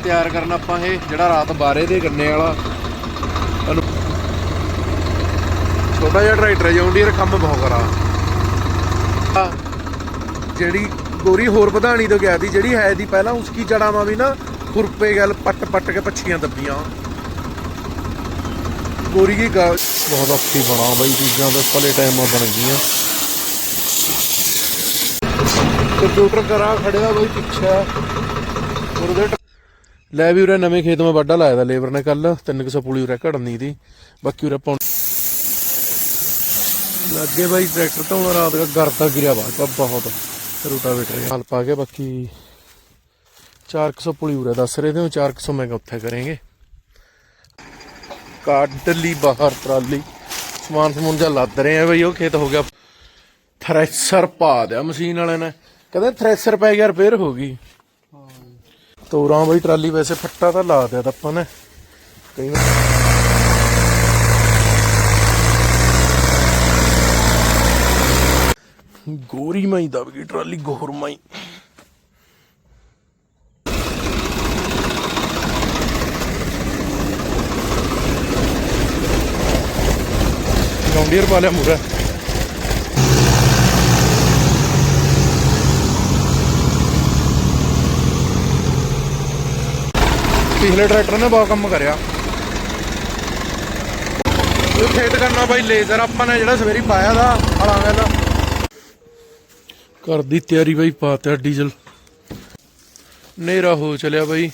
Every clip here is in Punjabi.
ਤਿਆਰ ਕਰਨਾ ਆਪਾਂ ਇਹ ਜਿਹੜਾ ਰਾਤ ਬਾਰੇ ਦੇ ਗੰਨੇ ਵਾਲਾ। ਛੋਟਾ ਜਿਹਾ ਟਰੈਕਟਰ ਜੌਂਡੀ ਰਕਮ ਬਹੁਤ ਕਰਾ। ਜਿਹੜੀ ਗੋਰੀ ਹੋਰ ਵਧਾਣੀ ਤੋਂ ਗਿਆ ਦੀ ਜਿਹੜੀ ਹੈ ਦੀ ਪਹਿਲਾਂ ਉਸਕੀ ਜੜਾਵਾਂ ਵੀ ਨਾ ਖੁਰਪੇ ਗੱਲ ਪੱਟ ਪੱਟ ਕੇ ਪੱਛੀਆਂ ਦੱਬੀਆਂ। ਗੋਰੀ ਦੀ ਬਹੁਤ ਔਖੀ ਬਣਾ ਬਈ ਚੀਜ਼ਾਂ ਦੇ ਭਲੇ ਟਾਈਮਾਂ ਬਣ ਗਈਆਂ। ਕੰਪਿਊਟਰ ਕਰਾ ਖੜਿਆ ਬਈ ਪਿੱਛੇ। ਉਹਦੇ ਲੈ ਵੀ ਉਰੇ ਨਵੇਂ ਖੇਤ ਮੈਂ ਵੱਡਾ ਲਾਇਆ ਦਾ ਲੇਬਰ ਨੇ ਕੱਲ 300 ਪੁਲੀ ਉਰੇ ਘੜਨੀ ਦੀ ਬਾਕੀ ਉਰੇ ਪੌਂ ਲੱਗੇ ਬਾਈ ਟਰੈਕਟਰ ਤੋਂ ਰਾਤ ਦਾ ਗਰਦਾ ਗਿਰਿਆ ਵਾ ਬਹੁਤ ਰੂਟਾਵੇਟਰ ਹਲ ਪਾ ਕੇ ਬਾਕੀ 400 ਪੁਲੀ ਉਰੇ ਦੱਸ ਰਹੇ ਤੇ 400 ਮੈਂ ਉੱਥੇ ਕਰਾਂਗੇ। ਕੱਢ ਲਈ ਬਾਹਰ ਟਰਾਲੀ ਸਮਾਨ ਸਮੂਨ ਜਾਂ ਲੱਦ ਰਹੇ ਆ ਬਈ ਉਹ ਖੇਤ ਹੋ ਗਿਆ। ਥ੍ਰੈਸ਼ਰ ਪਾ ਦਿਆ ਮਸ਼ੀਨ ਵਾਲੇ ਨੇ। ਕਹਿੰਦੇ ਥ੍ਰੈਸ਼ਰ ਪੈ ਗਿਆ ਰਿਪੇਅਰ ਹੋ ਗਈ। ਤੋਰਾਂ ਬਈ, ਟਰਾਲੀ ਵੈਸੇ ਫੱਟਾ ਤਾਂ ਲਾ ਦਿਆ ਤਾਂ ਆਪਾਂ ਨੇ। ਕਈ ਵਾਰ ਗੋਰੀ ਮਾਈ ਦਬ ਗਈ ਟਰਾਲੀ, ਗੋਰ ਮਾਈ। ਜੌਂਡੀਅਰ ਪਾ ਲਿਆ ਪਿਛਲੇ ਟਰੈਕਟਰ ਨੇ ਬਹੁਤ ਕੰਮ ਕਰਿਆ। ਇਹ ਖੇਤ ਕਰਨਾ ਬਾਈ ਲੇਜ਼ਰ ਆਪਾਂ ਨੇ ਜਿਹੜਾ ਸਵੇਰੀ ਪਾਇਆ ਦਾ ਹਲਾਂਗੇ ਦਾ ਘਰ ਦੀ ਤਿਆਰੀ ਬਾਈ ਪਾਤਾ ਡੀਜ਼ਲ। ਨੇਰਾ ਹੋ ਚਲਿਆ ਬਾਈ।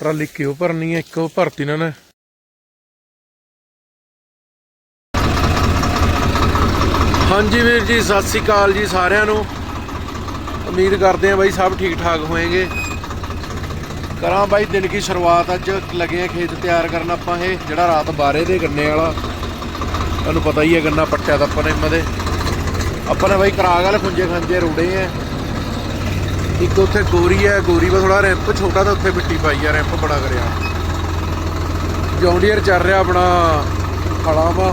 ਟਰਾਲੀ ਕਿਉਂ ਭਰਨੀ ਹੈ? ਇੱਕ ਉਹ ਭਰਤੀ ਇਹਨਾਂ ਨੇ। ਹਾਂਜੀ ਵੀਰ ਜੀ ਸਤਿ ਸ੍ਰੀ ਅਕਾਲ ਜੀ ਸਾਰਿਆਂ ਨੂੰ। ਉਮੀਦ ਕਰਦੇ ਹਾਂ ਬਾਈ ਸਭ ਠੀਕ ਠਾਕ ਹੋਣਗੇ ਕਰਾਂ ਬਾਈ, ਦਿਨ ਕੀ ਸ਼ੁਰੂਆਤ ਅੱਜ ਲੱਗੇ ਆ ਖੇਤ ਤਿਆਰ ਕਰਨ ਆਪਾਂ ਇਹ, ਜਿਹੜਾ ਰਾਤ ਬਾਰੇ ਦੇ ਗੰਨੇ ਵਾਲਾ। ਤੁਹਾਨੂੰ ਪਤਾ ਹੀ ਹੈ ਗੰਨਾ ਪੱਟਿਆ ਤਾਂ ਆਪਾਂ ਨੇ ਮਦੇ ਆਪਾਂ ਨੇ ਬਾਈ ਕਰਾ ਗਲ ਖੁੰਝੇ ਖਾਂਜੇ ਰੋੜੇ ਆ। ਇੱਕ ਉੱਥੇ ਗੋਰੀ ਹੈ ਗੋਰੀ ਵਾ ਥੋੜਾ ਰੈਂਪ ਛੋਟਾ ਤਾਂ ਉੱਥੇ ਮਿੱਟੀ ਪਾਈ ਆ, ਰੈਂਪ ਬੜਾ ਕਰਿਆ। ਜੌਂਡੀਅਰ ਚੱਲ ਰਿਹਾ ਆਪਣਾ, ਖੜਾ ਵਾ।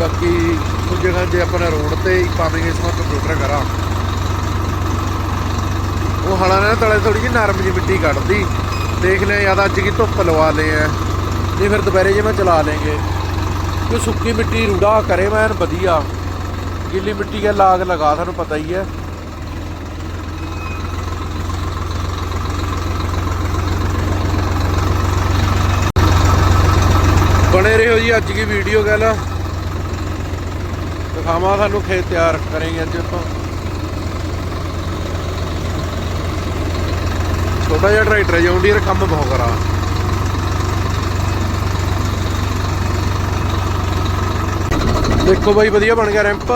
ਬਾਕੀ ਖੁੰਝੇ ਖਾਂਜੇ ਆਪਾਂ ਨੇ ਰੋਡ ਤੇ, ਹੀ ਪਾਵਾਂਗੇ ਇਸ ਵਾਰ ਕੰਪਿਊਟਰ ਕਰਾਂ। ਉਹ ਹਲਾਂ ਨੇ ਤਲੇ ਥੋੜੀ ਜਿਹੀ ਨਰਮ ਜਿਹੀ ਮਿੱਟੀ ਕੱਢਦੀ। ਦੇਖ ਲਿਆ ਯਾਦ ਅੱਜ ਕੀ ਧੁੱਪ ਲਵਾ ਲਏ ਆ ਨਹੀਂ ਫਿਰ ਦੁਪਹਿਰੇ ਜੇ ਮੈਂ ਚਲਾ ਲੇਂਗੇ। ਕਿ ਸੁੱਕੀ ਮਿੱਟੀ ਰੂੜਾ ਕਰੇ ਮੈਂ ਵਧੀਆ। ਗਿੱਲੀ ਮਿੱਟੀ ਕੇ ਲਾਗ ਲਗਾ, ਤੁਹਾਨੂੰ ਪਤਾ ਹੀ ਹੈ ਬਣੇ ਰਹੋ ਜੀ ਅੱਜ ਦੀ ਵੀਡੀਓ ਗੱਲ। ਦਿਖਾਵਾਂ ਤੁਹਾਨੂੰ ਖੇਤ ਤਿਆਰ ਕਰਾਂਗੇ ਅੱਜ ਆਪਾਂ। ਛੋਟਾ ਜਿਹਾ ਟਰੈਕਟਰ ਜੌਂਡੀਅਰ ਕੰਮ ਬਹੁਤ ਕਰਾ ਦੇਖੋ ਬਾਈ, ਵਧੀਆ ਬਣ ਗਿਆ ਰੈਂਪ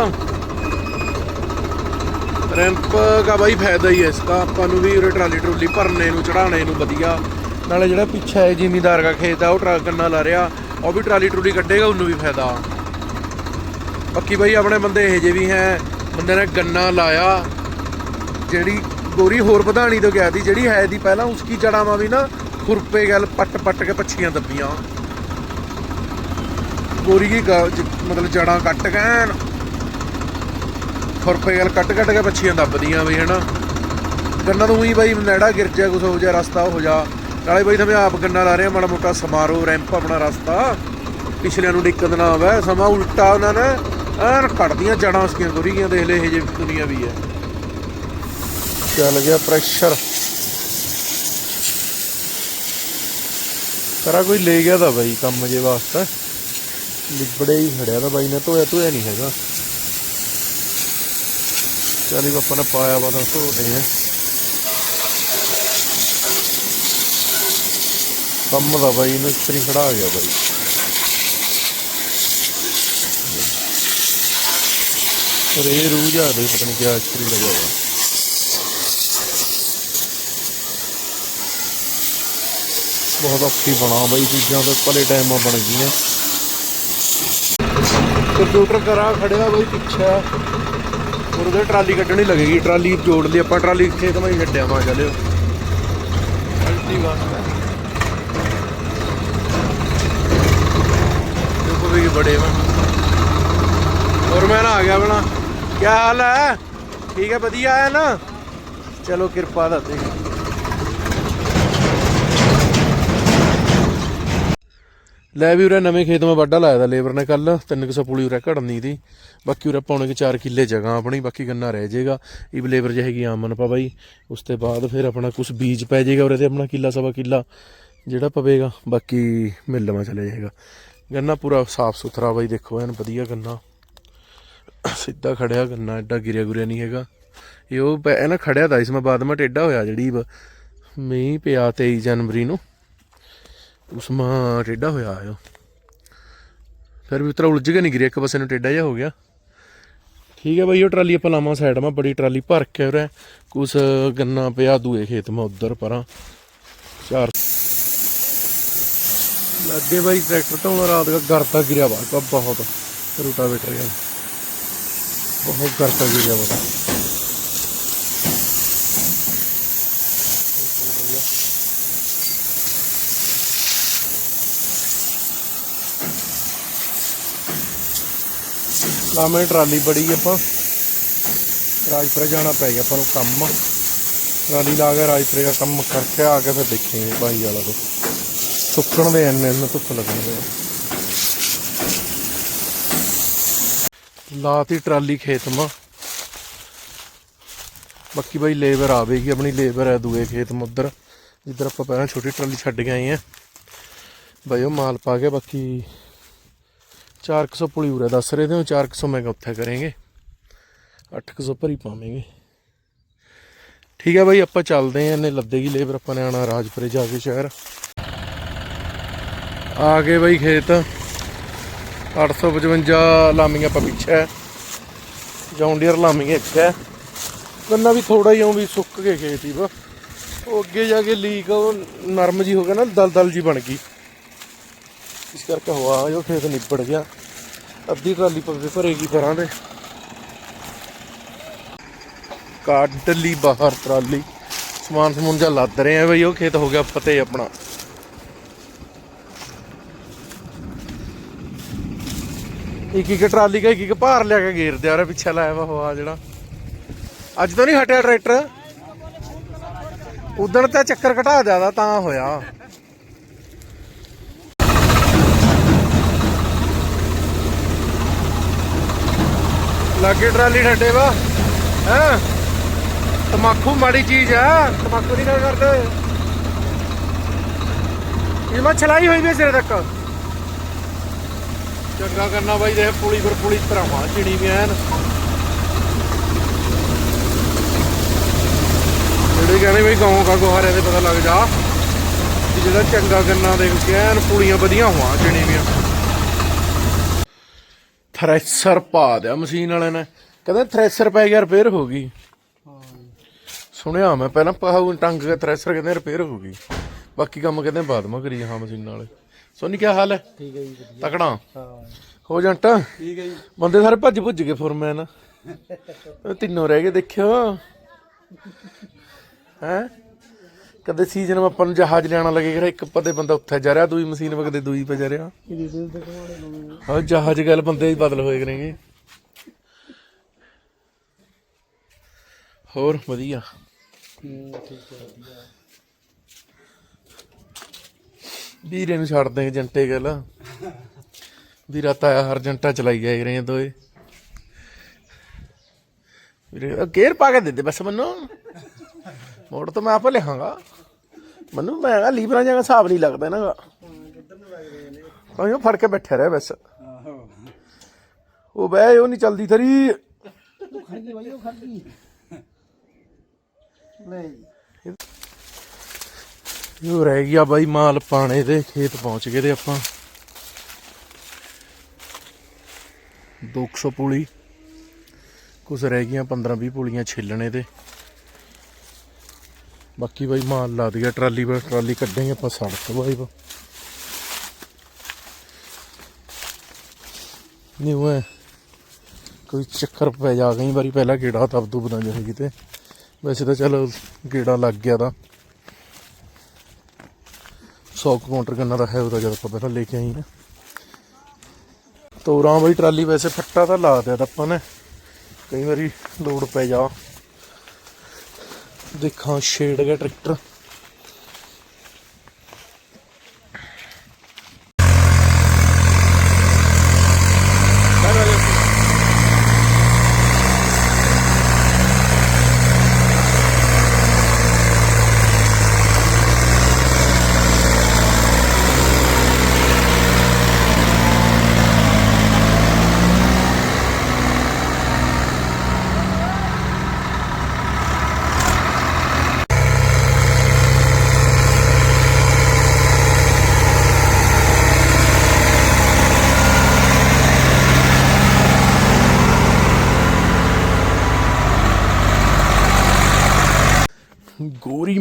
ਰੈਂਪ ਦਾ ਬਾਈ ਫਾਇਦਾ ਹੀ ਹੈ ਇਸਦਾ ਆਪਾਂ ਨੂੰ ਵੀ ਉਰੇ ਟਰਾਲੀ ਟਰੂਲੀ ਭਰਨੇ ਨੂੰ ਚੜਾਣੇ ਨੂੰ ਵਧੀਆ। ਨਾਲੇ ਜਿਹੜਾ ਪਿੱਛੇ ਹੈ ਜ਼ਿਮੀਦਾਰ ਦਾ ਖੇਤ ਆ, ਉਹ ਟਰੱਕ ਕੰਨਾ ਲਾ ਰਿਹਾ। ਉਹ ਵੀ ਟਰਾਲੀ ਟਰੂਲੀ ਕੱਢੇਗਾ, ਉਹਨੂੰ ਵੀ ਫਾਇਦਾ। ਬਾਕੀ ਬਾਈ, ਆਪਣੇ ਬੰਦੇ ਇਹੋ ਜਿਹੇ ਵੀ ਹੈ। ਬੰਦੇ ਨੇ ਗੰਨਾ ਲਾਇਆ। ਜਿਹੜੀ ਗੋਰੀ ਹੋਰ ਵਧਾਣੀ ਤੋਂ ਗਿਆ ਦੀ, ਜਿਹੜੀ ਹੈ ਦੀ ਪਹਿਲਾਂ ਉਸਕੀ ਜੜਾਵਾਂ ਵੀ ਨਾ ਖੁਰਪੇ ਗੱਲ ਪੱਟ ਪੱਟ ਕੇ ਪੱਛੀਆਂ ਦੱਬੀਆਂ। ਗੋਰੀ ਦੀ ਮਤਲਬ ਜੜਾਂ ਕੱਟ ਕੇ ਖੁਰਪੇ ਗੱਲ ਕੱਟ ਕੱਟ ਕੇ ਪੱਛੀਆਂ ਦੱਬਦੀਆਂ ਵੀ, ਹਨਾ। ਗੰਨਾ ਤੋਂ ਹੀ ਬਾਈ ਨੇੜਾ ਗਿਰ ਜਾ, ਕੁਛ ਹੋ ਜਾ, ਰਸਤਾ ਹੋ ਜਾ। ਨਾਲੇ ਬਾਈ ਤਾਂ ਆਪ ਗੰਨਾ ਲਾ ਰਿਹਾ, ਮਾੜਾ ਮੋਟਾ ਸਮਾਰੋ ਰੈਂਪ ਆਪਣਾ ਰਸਤਾ। ਪਿਛਲਿਆਂ ਨੂੰ ਦਿੱਕਤ ਨਾ ਆਵੇ ਸਮਾਂ ਉਲਟਾ ਉਹਨਾਂ ਨੇ, ਐਨ ਕੱਟਦੀਆਂ ਜੜਾਂ ਉਸਕੀਆਂ ਗੋਰੀਆਂ ਦੇਖ ਲੈ ਇਹ ਜੇ ਦੁਨੀਆ ਵੀ ਹੈ। ਚੱਲ ਗਿਆ ਪ੍ਰੈਸ਼ਰ ਕਰਾ ਕੋਈ ਲੈ ਗਿਆ ਤਾਂ ਬਾਈ, ਕੰਮ ਜੇ ਵਾਸਤੇ। ਲਿਬੜੇ ਹੀ ਖੜਿਆ ਤਾਂ ਬਾਈ ਨੇ, ਧੋਇਆ ਧੋਇਆ ਨਹੀਂ ਹੈਗਾ। ਚੱਲ ਹੀ ਆਪਾਂ ਨੇ ਪਾਇਆ ਵਾ ਤਾਂ ਧੋਦੇ ਆ। ਕੰਮ ਦਾ ਬਾਈ ਨੂੰ ਇਸਤਰੀ ਖੜਾ ਗਿਆ ਬਾਈ। ਰੇ ਰੂਹ ਜਾ ਦੇ, ਪਤਾ ਨਹੀਂ ਕਿਆ ਇਸਤਰੀ ਲਗਾ ਹੋਇਆ। ਬਹੁਤ ਔਖੀ ਬਣਾ ਬਈ ਚੀਜ਼ਾਂ ਤਾਂ ਭਲੇ ਟਾਈਮ ਬਣ ਗਈਆਂ। ਕੰਪਿਊਟਰ ਕਰਾ ਖੜੇ ਦਾ ਬਈ ਪਿੱਛੇ। ਔਰ ਉਹਦੇ ਟਰਾਲੀ ਕੱਢਣੀ ਲੱਗੇਗੀ, ਟਰਾਲੀ ਜੋੜ ਲਈ, ਆਪਾਂ ਟਰਾਲੀ ਇੱਥੇ ਤਾਂ ਛੱਡਿਆ ਮਾ ਚਲਿਓ ਅਲਟੀ ਵਾਸਤੇ ਦੇਖੋ ਵੀ ਬੜੇ ਵਾ। ਹੋਰ ਮੈਂ ਨਾ ਆ ਗਿਆ ਬਣਾ ਕੀ ਹਾਲ ਹੈ? ਠੀਕ ਹੈ, ਵਧੀਆ ਹੈ ਨਾ? ਚਲੋ ਕਿਰਪਾ ਦਾ ਤੇ। ਲੈ ਵੀ ਉਰੇ ਨਵੇਂ ਖੇਤ ਮੈਂ ਵਾਢਾ ਲਾਇਆ ਦਾ, ਲੇਬਰ ਨੇ ਕੱਲ 300 ਪੁਲੀ ਉਰੇ ਘੜਨੀ ਦੀ। ਬਾਕੀ ਉਰੇ ਪੌਣੇ ਕਿ 4 ਕਿੱਲੇ ਜਗ੍ਹਾ ਆਪਣੀ, ਬਾਕੀ ਗੰਨਾ ਰਹਿ ਜਾਏਗਾ ਇਹ ਵੀ ਲੇਬਰ ਹੈਗੀ ਆਮਨ ਪਾ ਬਾਈ। ਉਸ ਤੋਂ ਬਾਅਦ ਫਿਰ ਆਪਣਾ ਕੁਝ ਬੀਜ ਪੈ ਜਾਏਗਾ ਉਰੇ ਤੇ, ਆਪਣਾ ਕਿੱਲਾ ਸਵਾ ਕਿੱਲਾ ਜਿਹੜਾ ਪਵੇਗਾ। ਬਾਕੀ ਮਿੱਲ ਮਾ ਚਲੇ ਜਾਏਗਾ। ਗੰਨਾ ਪੂਰਾ ਸਾਫ਼ ਸੁਥਰਾ ਬਾਈ, ਦੇਖੋ ਐਨ ਵਧੀਆ ਗੰਨਾ। ਸਿੱਧਾ ਖੜਿਆ ਗੰਨਾ, ਐਡਾ ਗਿਰਿਆ ਗੁਰਿਆ ਨਹੀਂ ਹੈਗਾ। ਇਹ ਉਹ ਪੈ- ਨਾ ਖੜਿਆ ਦਾ ਇਸ ਮੈਂ ਬਾਅਦ ਮੈਂ ਟੇਡਾ ਹੋਇਆ, ਜਿਹੜੀ ਬ- ਮੀਂਹ ਪਿਆ 23 ਜਨਵਰੀ ਨੂੰ। ਉਸ ਟੇਡਾ ਹੋਇਆ ਆਇਓ ਫਿਰ ਵੀ ਉਤਰਾ ਉਲਝ ਕੇ ਨਹੀਂ ਗਿਰਿਆ, ਇੱਕ ਪਾਸੇ ਨੂੰ ਟੇਡਾ ਜਿਹਾ ਹੋ ਗਿਆ। ਠੀਕ ਹੈ ਬਾਈ, ਉਹ ਟਰਾਲੀ ਆਪਾਂ ਲਾਵਾਂ ਸਾਈਡ ਮਾ, ਬੜੀ ਟਰਾਲੀ ਭਰ ਕੇ ਉਰੇ। ਕੁਛ ਗੰਨਾ ਪਿਆ, ਦੂਏ ਖੇਤ ਮਾ, ਉਧਰ ਪਰਾਂ। ਚਾਰ ਲੱਗੇ ਬਾਈ, ਟਰੈਕਟਰ ਤੋਂ ਰਾਤ ਦਾ ਗਰਤਾ ਗਿਰਿਆ ਵਾ ਕਾ ਬਹੁਤ ਰੂਟਾਵੇਟਰ ਗਿਆ ਬਹੁਤ ਗਰਤਾ ਗਿਰਿਆ ਵਾ। ਲਾਵੇਂ ਟਰਾਲੀ ਬੜੀ ਆਪਾਂ। ਰਾਜਪੁਰੇ ਜਾਣਾ ਪੈ ਗਿਆ ਆਪਾਂ ਨੂੰ ਕੰਮ। ਟਰਾਲੀ ਲਾ ਕੇ ਰਾਜਪੁਰੇ ਦਾ ਕੰਮ ਕਰਕੇ ਆ ਕੇ ਫਿਰ ਦੇਖਾਂਗੇ ਭਾਈ ਵਾਲਾ ਤੋਂ। ਸੁੱਕਣ ਦੇ ਇੰਨੇ ਇੰਨੇ ਧੁੱਪ ਲੱਗਣਗੇ ਲਾਤੀ ਟਰਾਲੀ ਖੇਤ ਮਾ। ਬਾਕੀ ਬਾਈ ਲੇਬਰ ਆਵੇਗੀ, ਆਪਣੀ ਲੇਬਰ ਹੈ ਦੂਏ ਖੇਤ ਮਾ ਉੱਧਰ। ਜਿੱਧਰ ਆਪਾਂ ਪਹਿਲਾਂ ਛੋਟੀ ਟਰਾਲੀ ਛੱਡ ਕੇ ਆਏ ਆ। ਬਾਈ ਉਹ ਮਾਲ ਪਾ ਕੇ ਬਾਕੀ 400 ਪੁਲੀ ਉਰੇ ਦੱਸ ਰਹੇ ਤੇ 400 ਮੈਂ ਉੱਥੇ ਕਰਾਂਗੇ। 800 ਭਰੀ ਪਾਵਾਂਗੇ। ਠੀਕ ਹੈ ਬਾਈ, ਆਪਾਂ ਚੱਲਦੇ ਆਂ ਇਹਨੇ ਲੱਦੇਗੀ ਲੇਬਰ ਆਪਾਂ ਨੇ ਆਣਾ ਰਾਜਪੁਰੇ ਜਾ ਕੇ ਸ਼ਹਿਰ। ਆ ਗਏ ਬਾਈ ਖੇਤ। 855 ਲਾਮੀਆਂ ਆਪਾਂ ਪਿੱਛੇ। ਹੈ ਜੌਂਡੀਅਰ ਲਾਮੀਆਂ ਇੱਥੇ ਹੈ ਗੰਨਾ ਵੀ ਥੋੜਾ ਹੀ ਆਉਂ ਵੀ ਸੁੱਕ ਕੇ ਖੇਤ ਹੀ ਵਾ। ਉਹ ਅੱਗੇ ਜਾ ਕੇ ਲੀਕ ਉਹ ਨਰਮ ਜੀ ਹੋ ਗਿਆ ਨਾ, ਦਲਦਲ ਜੀ ਬਣ ਗਈ। ਇਸ ਕਰਕੇ ਹਵਾ ਜੋ ਖੇਤ ਨਿਬੜ ਗਿਆ। ਅੱਧੀ ਟਰਾਲੀ ਪੱਵੇ ਭਰੇਗੀ ਪਰਾਂ ਦੇ। ਕੱਢ ਲਈ ਬਾਹਰ ਟਰਾਲੀ। ਸਮਾਨ ਸਮੂਨ ਜਾਂ ਲੱਦ ਰਹੇ ਆ ਬਈ, ਉਹ ਖੇਤ ਹੋ ਗਿਆ ਫਤਿਹ ਆਪਣਾ। ਇੱਕ ਇੱਕ ਟਰਾਲੀ ਦਾ, ਇੱਕ ਇੱਕ ਭਾਰ ਲਿਆ ਕੇ ਗੇਰ ਦਿਆ ਰਿਹਾ, ਪਿੱਛੇ ਲਾਇਆ ਵਾ ਹਵਾ ਜਿਹੜਾ। ਅੱਜ ਤਾਂ ਨਹੀਂ ਹਟਿਆ ਟਰੈਕਟਰ। ਉਦਣ ਤਾਂ ਚੱਕਰ ਘਟਾ ਦਿਆਦਾ ਤਾਂ ਹੋਇਆ। ਲਾਗੇ ਟਰਾਲੀ ਠੱਡੇ ਵਾ, ਹੈ? ਤਮਾਕੂ ਮਾੜੀ ਚੀਜ਼ ਆ, ਤਮਾਕੂ ਨਹੀਂ ਕਰਦੇ। ਇਹ ਮੈਂ ਚਲਾਈ ਹੋਈ ਵੀ ਸਿਰੇ ਤੱਕ। ਚੰਗਾ ਕਰਨਾ ਬਾਈ ਦੇ ਪੁਲੀ ਪਰ ਪੁਲੀ ਭਰਾਵਾਂ, ਚਿੜੀ ਵੀ ਐਨ ਜਿਹੜੇ ਕਹਿੰਦੇ ਬਈ ਗਾਉਂ ਕਾ ਗੁਹਾਰੇ ਦੇ ਪਤਾ ਲੱਗ ਜਾ ਜਿਹੜਾ ਚੰਗਾ ਗੰਨਾ ਦੇਖ ਕੇ ਐਨ ਪੁਲੀਆਂ ਵਧੀਆ ਹੋਵਾਂ ਚਿੜੀ ਵੀ ਥ੍ਰੈਸ਼ਰ ਪਾ ਦਿਆ ਮਸ਼ੀਨ ਵਾਲੇ ਨੇ। ਕਹਿੰਦੇ ਥ੍ਰੈਸ਼ਰ ਪੈ ਗਿਆ ਰਿਪੇਅਰ ਹੋ ਗਈ। ਸੁਣਿਆ ਮੈਂ ਪਹਿਲਾਂ ਪਾਹੂ ਟੰਗ ਕੇ ਥ੍ਰੈਸ਼ਰ ਕਹਿੰਦੇ ਰਿਪੇਅਰ ਹੋ ਗਈ। ਬਾਕੀ ਕੰਮ ਕਹਿੰਦੇ ਬਾਅਦ ਮਾ ਕਰੀ ਹਾਂ ਮਸ਼ੀਨ ਵਾਲੇ ਸੋਨੀ ਕੀ ਹਾਲ ਹੈ? ਠੀਕ ਹੈ ਜੀ ਤਕੜਾ? ਹਾਂ। ਹੋ ਜੰਟ? ਠੀਕ ਹੈ ਜੀ। ਬੰਦੇ ਸਾਰੇ ਭੱਜ ਭੁੱਜ ਗਏ ਫੋਰਮੈਨ ਉਹ ਤਿੰਨੋਂ ਰਹਿ ਗਏ ਦੇਖਿਓ। ਹੈ? ਕਦੇ ਸੀਜ਼ਨ ਆਪਾਂ ਨੂੰ ਜਹਾਜ਼ ਲੈਣਾ ਲੱਗੇਗਾ ਇੱਕ ਪਤੇ ਬੰਦਾ ਉੱਥੇ ਜਾ ਰਿਹਾ, ਦੂਈ ਮਸ਼ੀਨ ਵਗਦੇ ਦੂਈ ਪੇ ਜਾ ਰਿਹਾ। ਹਾਂ, ਜਹਾਜ਼ ਗੱਲ ਬੰਦੇ ਹੀ ਬਦਲ ਹੋਏ ਕਰਨਗੇ ਹੋਰ, ਵਧੀਆ। ਵੀਰੇ ਨੂੰ ਛੱਡ ਦੇ ਜੰਟੇ ਗੱਲ। ਵੀਰਾ ਤਾਇਆ ਹਰ ਜੰਟਾ ਚਲਾਈ ਜਾਏ ਰਹੇ ਦੋਏ। ਵੀਰੇ ਉਹ ਪਾ ਕੇ ਦੇ ਦੇ ਬਸ ਮੈਨੂੰ। ਮੋੜ ਤਾਂ ਮੈਂ ਆਪ ਲਿਖਾਂਗਾ ਮੈਨੂੰ ਮੈਂ ਆ ਲੀਵਰਾਂ ਜਿਹਾ ਹਿਸਾਬ ਨਹੀਂ ਲੱਗਦਾ ਨਾ ਉਹ ਫੜ ਕੇ ਬੈਠਾ ਰਿਹਾ ਬਸ। ਆਹੋ। ਉਹ ਬਹਿ ਉਹ ਨਹੀਂ ਚਲਦੀ ਥਰੀ। ਤੂੰ ਖੜ ਗਈ ਬਾਈ ਉਹ ਖੜ ਗਈ। ਲੈ ਜੀ ਇਹ ਰਹਿ ਗਿਆ ਬਾਈ ਮਾਲ ਪਾਣੇ ਦੇ ਖੇਤ ਪਹੁੰਚ ਗਏ ਤੇ ਆਪਾਂ। 200 ਪੁਲੀ। ਕੁਝ ਰਹਿ ਗਈਆਂ 15 20 ਪੁਲੀਆਂ ਛਿੱਲਣੇ ਤੇ। ਬਾਕੀ ਬਾਈ ਮਾਲ ਲਾ ਦਿਆ ਟਰਾਲੀ ਪਰ ਟਰਾਲੀ ਕੱਢਾਂਗੇ ਆਪਾਂ ਸੜਕ ਬਾਈ ਵਾ ਨਹੀਂ ਹੋਏ ਕੋਈ ਚੱਕਰ ਪੈ ਜਾ ਕਈ ਵਾਰੀ ਪਹਿਲਾਂ ਗੇੜਾ ਤਬ ਤੋਂ ਬਣਾ ਜਾਏ ਕਿਤੇ। ਵੈਸੇ ਤਾਂ ਚਲ ਗੇੜਾ ਲੱਗ ਗਿਆ ਦਾ 100 ਕਾਊਂਟਰ ਗੰਨਾ ਦਾ ਹੈ ਉਹਦਾ ਜਦ ਆਪਾਂ ਪਹਿਲਾਂ ਲੈ ਕੇ ਆਈ ਨਾ ਤੋਰਾਂ ਬਈ ਟਰਾਲੀ ਵੈਸੇ ਫੱਟਾ ਤਾਂ ਲਾ ਦਿਆ ਤਾਂ ਆਪਾਂ ਨੇ। ਕਈ ਵਾਰੀ ਲੋਡ ਪੈ ਜਾ। ਦੇਖਾਂ ਛੇੜ ਗਿਆ ਟਰੈਕਟਰ।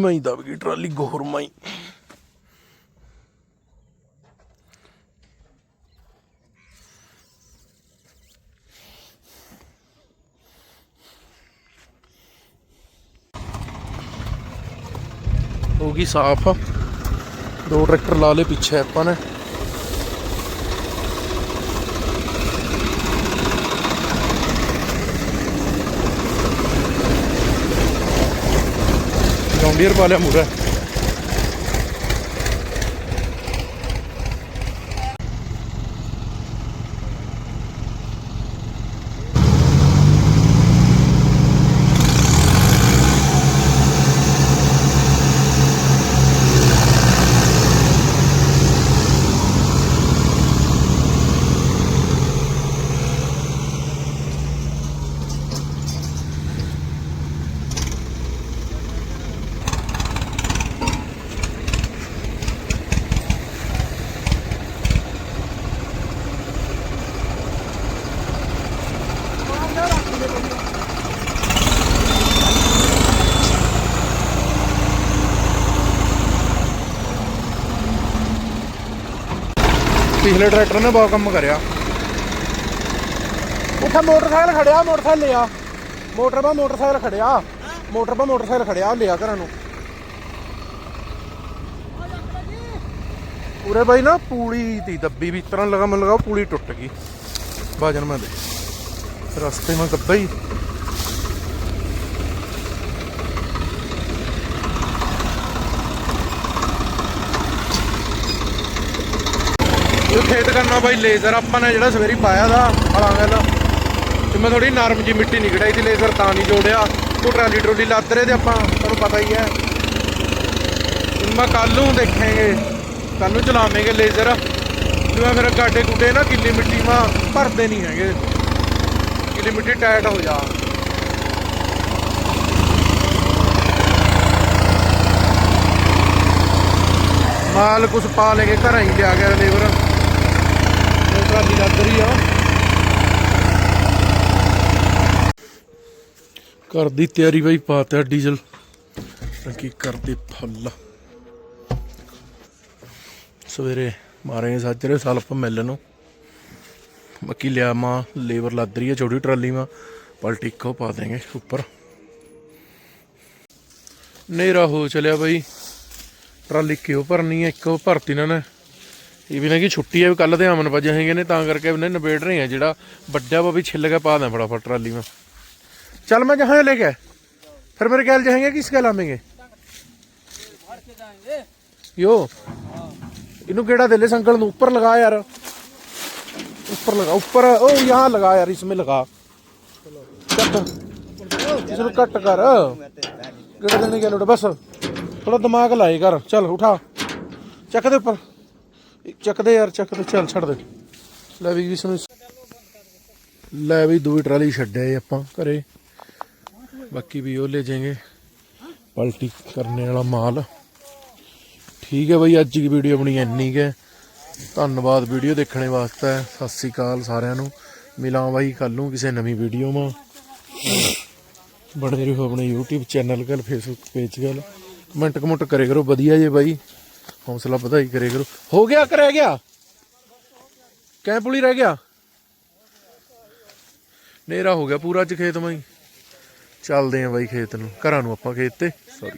ਮਾਈ ਦਬ ਗਈ ਟਰਾਲੀ ਗੋਹਰ ਮਾਈ। ਹੋ ਗਈ ਸਾਫ਼। ਦੋ ਟਰੈਕਟਰ ਲਾ ਲਏ ਪਿੱਛੇ ਆਪਾਂ ਨੇ। ਜੌਂਡੀਅਰ ਪਾ ਲਿਆ ਮੂਰਾ ਪਿਛਲੇ ਟਰੈਕਟਰ ਨੇ ਬਹੁਤ ਕੰਮ ਕਰਿਆ। ਉੱਥੇ ਮੋਟਰਸਾਈਕਲ ਖੜਿਆ, ਮੋਟਰਸਾਈਕਲ ਲਿਆ। ਮੋਟਰ 'ਪਾ ਮੋਟਰਸਾਈਕਲ ਖੜਿਆ। ਮੋਟਰ 'ਪਾ ਮੋਟਰਸਾਈਕਲ ਖੜਿਆ, ਲਿਆ ਘਰਾਂ ਨੂੰ। ਉਰੇ ਬਾਈ ਨਾ ਪੂਲੀ ਦੀ ਦੱਬੀ ਵੀ, ਤਰ੍ਹਾਂ ਲਗਾ ਮੈਨੂੰ ਲਗਾ ਪੂਲੀ ਟੁੱਟ ਗਈ। ਬਾਜਨ ਮੈਂ ਦੇ ਰਸਤੇ ਮੈਂ ਕੱਦਾ ਹੀ। ਖੇਤ ਕਰਨਾ ਬਾਈ ਲੇਜ਼ਰ ਆਪਾਂ ਨੇ ਜਿਹੜਾ ਸਵੇਰੀ ਪਾਇਆ ਦਾ ਹਲਾਂ ਗੱਲ। ਤੇ ਮੈਂ ਥੋੜੀ ਨਰਮ ਜੀ ਮਿੱਟੀ ਨਹੀਂ ਕਢਾਈ ਸੀ ਲੇਜ਼ਰ ਤਾਂ ਨਹੀਂ ਜੋੜਿਆ। ਉਹ ਟਰਾਲੀ ਟਰੋਲੀ ਲੱਦ ਰਹੇ ਤੇ ਆਪਾਂ ਤੁਹਾਨੂੰ ਪਤਾ ਹੀ ਹੈ। ਮੈਂ ਕੱਲ ਨੂੰ ਦੇਖਾਂਗੇ ਕੱਲ ਨੂੰ ਚਲਾਵਾਂਗੇ ਲੇਜ਼ਰ ਜਿਵੇਂ ਫਿਰ ਗਾਡੇ ਗੁੱਡੇ ਨਾ ਗਿੱਲੀ ਮਿੱਟੀ ਮਾ ਭਰਦੇ ਨਹੀਂ ਹੈਗੇ। ਗਿੱਲੀ ਮਿੱਟੀ ਟਾਈਟ ਹੋ ਜਾ। ਮਾਲ ਕੁਛ ਪਾ ਲੈ ਕੇ ਘਰਾਂ ਹੀ ਲਿਆ ਗਿਆ ਲੇਬਰ। ਇਹ ਟਰਾਲੀ ਆ। ਘਰ ਦੀ ਤਿਆਰੀ ਬਾਈ ਪਾਤਾ ਡੀਜ਼ਲ। ਟੰਕੀ ਕਰਦੇ ਫੁੱਲ। ਸਵੇਰੇ ਮਾਰੇ ਸਾਜਰੇ ਸਲਫ ਮਿਲ ਨੂੰ। ਬਾਕੀ ਲਿਆ ਮਾਂ, ਲੇਬਰ ਲੱਦ ਰਹੀ ਹੈ ਛੋਟੀ ਟਰਾਲੀ ਮਾਂ। ਪਲਟੀ ਇੱਕੋ ਪਾ ਦੇਂਗੇ ਉੱਪਰ। ਨੇਰਾ ਹੋ ਚਲਿਆ ਬਈ। ਟਰਾਲੀ ਕਿਉਂ ਭਰਨੀ ਹੈ ਇੱਕੋ ਭਰਤੀ ਇਹਨਾਂ ਨੇ। ਇਹ ਵੀ ਨਾ ਕਿ ਛੁੱਟੀ ਆ, ਵੀ ਕੱਲ ਤੇ ਅਮਨ ਵਜੇ ਹੈਗੇ ਨੇ, ਤਾਂ ਕਰਕੇ ਉਹਨੇ ਨਿਬੇੜ ਰਹੇ ਆ ਜਿਹੜਾ ਵੱਡਾ ਵਾ ਵੀ ਛਿੱਲ ਕੇ ਪਾ ਦਾਂ ਫਟਾਫਟ ਟਰਾਲੀ ਮੈਂ। ਚੱਲ ਮੈਂ ਜਹਾਂ ਲੈ ਕੇ ਫਿਰ ਮੇਰੇ ਖਿਆਲ ਜਾਏਗੇ ਕਿਸ ਗੱਲ ਆਵੇਂਗੇ? ਯੋ, ਇਹਨੂੰ ਕਿਹੜਾ ਦੇ ਸੰਕਲ ਨੂੰ? ਉੱਪਰ ਲਗਾ ਯਾਰ। ਉੱਪਰ ਲਗਾ, ਉੱਪਰ, ਉਹ ਯਹਾਂ ਲਗਾ ਯਾਰ ਇਸਮੇ ਲਗਾ। ਇਸ ਨੂੰ ਕੱਟ ਕਰ। ਕਿਹੜਾ ਦੇਣੇ ਗਿਆ ਲੋੜ ਬਸ। ਥੋੜਾ ਦਿਮਾਗ ਲਾਏ ਕਰ। ਚੱਲ, ਉਠਾ। ਚੱਕ ਦੇ ਉੱਪਰ। ਚੱਕ ਦੇ ਯਾਰ, ਚੱਕ ਚੱਲ ਛੱਡ ਦੇ। ਲੈ ਵੀ ਇਸ ਨੂੰ ਲੈ ਵੀ ਦੂਈ ਟਰਾਲੀ ਛੱਡਿਆ ਆਪਾਂ ਘਰੇ। ਬਾਕੀ ਵੀ ਉਹ ਲੈ ਜਾਏंगे ਪਲਟੀ ਕਰਨੇ ਵਾਲਾ ਮਾਲ। ਠੀਕ ਹੈ ਬਈ, ਅੱਜ ਦੀ ਵੀਡੀਓ ਆਪਣੀ ਇੰਨੀ ਕੁ ਹੈ। ਧੰਨਵਾਦ ਵੀਡੀਓ ਦੇਖਣੇ ਵਾਸਤੇ। ਸਤਿ ਸ੍ਰੀ ਅਕਾਲ ਸਾਰਿਆਂ ਨੂੰ। ਮਿਲਾਂ ਬਾਈ ਕੱਲ ਨੂੰ ਕਿਸੇ ਨਵੀਂ ਵੀਡੀਓ ਮਾ। ਬੜੇ ਰਹੋ ਆਪਣੇ YouTube ਚੈਨਲ ਗੱਲ Facebook ਪੇਜ ਗੱਲ ਕਮੈਂਟ ਕਮੈਂਟ ਕਰੇ ਕਰੋ, ਵਧੀਆ ਜੇ ਬਾਈ। ਹੌਸਲਾ ਵਧਾਈ ਕਰੇ ਕਰੋ ਹੋ ਗਿਆ ਕਰ ਰਹਿ ਗਿਆ? ਕੈ ਪੁਲੀ ਰਹਿ ਗਿਆ? ਨੇਰਾ ਹੋ ਗਿਆ ਪੂਰਾ ਚ ਖੇਤ ਮਾਈ। ਚੱਲਦੇ ਆਂ ਬਾਈ ਖੇਤ ਨੂੰ। ਘਰਾਂ ਨੂੰ ਆਪਾਂ ਖੇਤ ਤੇ। ਸੌਰੀ